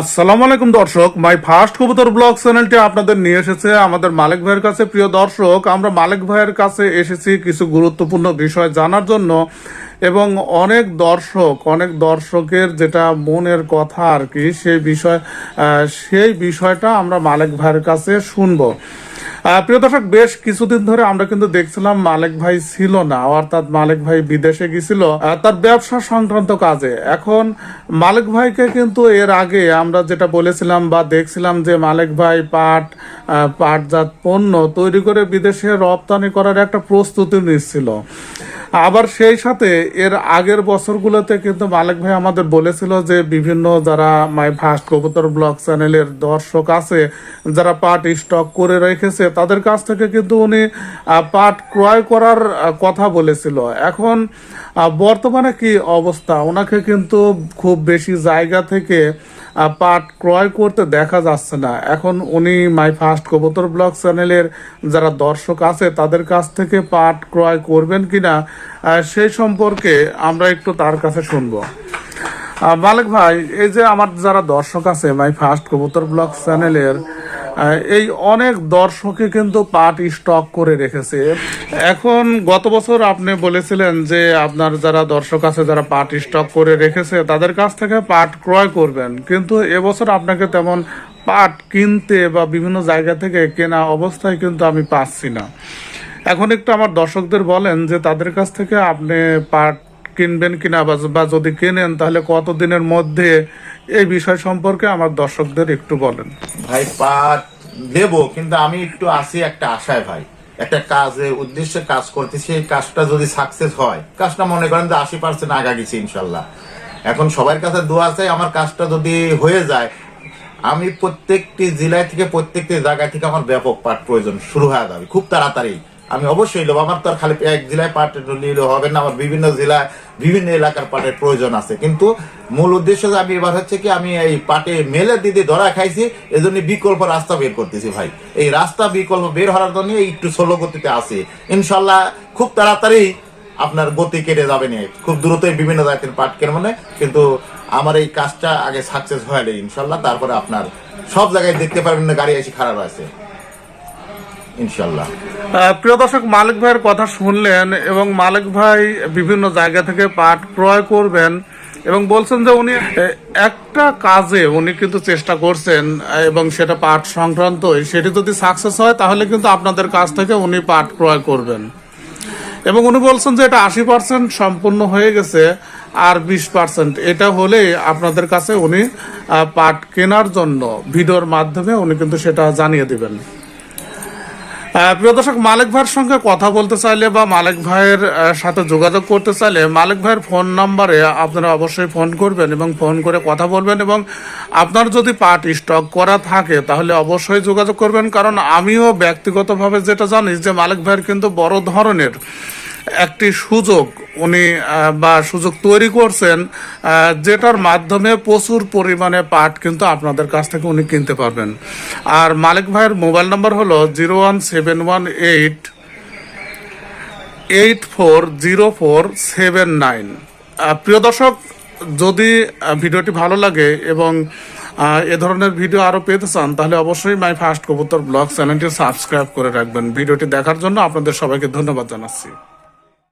আসসালামু আলাইকুম দর্শক, মাই ফার্স্ট কবুতর ব্লগ চ্যানেলটি আপনাদের নিয়ে এসেছে আমাদের মালিক ভাইয়ের কাছে। প্রিয় দর্শক, আমরা মালিক ভাইয়ের কাছে এসেছি কিছু গুরুত্বপূর্ণ বিষয় জানার জন্য এবং অনেক দর্শক, অনেক দর্শকের যেটা মনের কথা আর কি, সেই বিষয় সেই বিষয়টা আমরা মালিক ভাইয়ের কাছে শুনব। প্রিয় দর্শক, বেশ কিছুদিন ধরে আমরা কিন্তু দেখছিলাম মালিক ভাই ছিল না, অর্থাৎ মালিক ভাই বিদেশে গেছিল তার ব্যবসা সংক্রান্ত কাজে। এখন মালিক ভাইকে কিন্তু এর আগে আমরা যেটা বলেছিলাম বা দেখছিলাম যে মালিক ভাই পাট পাটজাত পণ্য তৈরি করে বিদেশে রপ্তানি করার একটা প্রস্তুতি নিচ্ছিল। আবার সেই সাথে এর আগের বছরগুলোতে কিন্তু মালিক ভাই আমাদের বলেছিল যে বিভিন্ন যারা মাই ফার্স্ট কবুতর ব্লগ চ্যানেলের দর্শক আছে, যারা পাট স্টক করে রেখেছে, তাদের কাছ থেকে কিন্তু উনি পাট ক্রয় করার কথা বলেছিল। এখন বর্তমানে কি অবস্থা? ওনাকে কিন্তু খুব বেশি জায়গা থেকে পাট ক্রয় করতে দেখা যাচ্ছে না। এখন উনি মাই ফার্স্ট কবুতর ব্লগ চ্যানেলের যারা দর্শক আছে, তাদের কাছ থেকে পাট ক্রয় করবেন কিনা সেই সম্পর্কে আমরা একটু তার কাছে শুনব। মালিক ভাই, এই যে আমার যারা দর্শক আছে, মাই ফার্স্ট কবুতর ব্লগ চ্যানেলের এই অনেক দর্শকে কিন্তু পাট স্টক করে রেখেছে। এখন গত বছর আপনি বলেছিলেন যে আপনার যারা দর্শক আছে, যারা পাট স্টক করে রেখেছে, তাদের কাছ থেকে পাট ক্রয় করবেন। কিন্তু এবছর আপনাকে তেমন পাট কিনতে বা বিভিন্ন জায়গা থেকে কেনা অবস্থায় কিন্তু আমি পাচ্ছি না। এখন একটু আমার দর্শকদের বলেন যে তাদের কাছ থেকে আপনি পাট কিনবেন কিনা বা- যদি কেনেন, তাহলে কতদিনের মধ্যে এই বিষয় সম্পর্কে আমার দর্শকদের একটু বলেন। ভাই, পাট দেবো, কিন্তু আমি একটু আসি একটা আশায় ভাই। একটা কাজে, উদ্দেশ্যে কাজ করতেছি এই কাজটা যদি সাকসেস হয়, কাজটা মনে করেন যে আশি পার্সেন্ট আগা গেছি ইনশাল্লাহ। এখন সবার কাছে দোয়া চাই আমার কাজটা যদি হয়ে যায়। আমি প্রত্যেকটি জেলায় থেকে, প্রত্যেকটি জায়গা থেকে আমার ব্যাপক পাট প্রয়োজন শুরু হয়ে যাবে, খুব তাড়াতাড়ি। আমি অবশ্যই নেব আমার তো আর খালি এক জেলায় পাট নিলে হবে না, আমার বিভিন্ন জেলায়, বিভিন্ন এলাকার পাটের প্রয়োজন আছে। কিন্তু মূল উদ্দেশ্য যে আমি এবার হচ্ছে কি, আমি এই পাটে মেলে দিদি ধরা খাইছি, এজন্য বিকল্প রাস্তা বের করতেছি ভাই। এই রাস্তা বিকল্প বের হওয়ার জন্য একটু ষোলো গতিতে আছে। ইনশাল্লাহ খুব তাড়াতাড়ি আপনার গতি কেটে যাবে নিয়ে খুব দ্রুতই বিভিন্ন জাতের পাট কেন মানে কিন্তু আমার এই কাজটা আগে সাকসেস হয়ে ইনশাল্লাহ। তারপরে আপনার সব জায়গায় দেখতে পারবেন না, গাড়ি এসে খারাপ আছে। ইনশাল্লাহ প্রিয় দর্শক, মালিক ভাইয়ের কথা শুনলেন এবং মালিক ভাই বিভিন্ন জায়গা থেকে পাট ক্রয় করবেন এবং বলছেন যে উনি একটা কাজে উনি কিন্তু চেষ্টা করছেন এবং সেটা পাট সংক্রান্ত সেটি যদি সাকসেস হয়, তাহলে কিন্তু আপনাদের কাছ থেকে উনি পাট ক্রয় করবেন। এবং উনি বলছেন যে এটা আশি পার্সেন্ট সম্পূর্ণ হয়ে গেছে, আর বিশ পার্সেন্ট এটা হলে আপনাদের কাছে উনি পাট কেনার জন্য, ভিডিওর মাধ্যমে উনি কিন্তু সেটা জানিয়ে দিবেন। প্রিয় দর্শক, মালিক ভাইয়ের সঙ্গে কথা বলতে চাইলে বা মালিক ভাইয়ের সাথে যোগাযোগ করতে চাইলে মালিক ভাইয়ের ফোন নাম্বারে আপনারা অবশ্যই ফোন করবেন এবং ফোন করে কথা বলবেন এবং আপনার যদি পাট স্টক করা থাকে তাহলে অবশ্যই যোগাযোগ করবেন। কারণ আমিও ব্যক্তিগতভাবে যেটা জানি যে মালিক ভাইয়ের কিন্তু বড় ধরনের একটি সুযোগ উনি বা সুযোগ তৈরি করছেন যেটার মাধ্যমে প্রচুর পরিমাণে পাট কিন্তু আপনাদের কাছ থেকে উনি কিনতে পারবেন। আর মালিক ভাইয়ের মোবাইল নাম্বার হলো zero one seven one eight eight four zero four seven nine. প্রিয় দর্শক, যদি ভিডিওটি ভালো লাগে এবং এ ধরনের ভিডিও আরও পেতে চান, তাহলে অবশ্যই মাই ফার্স্ট কবুতর ব্লগ চ্যানেলটি সাবস্ক্রাইব করে রাখবেন। ভিডিওটি দেখার জন্য আপনাদের সবাইকে ধন্যবাদ জানাচ্ছি।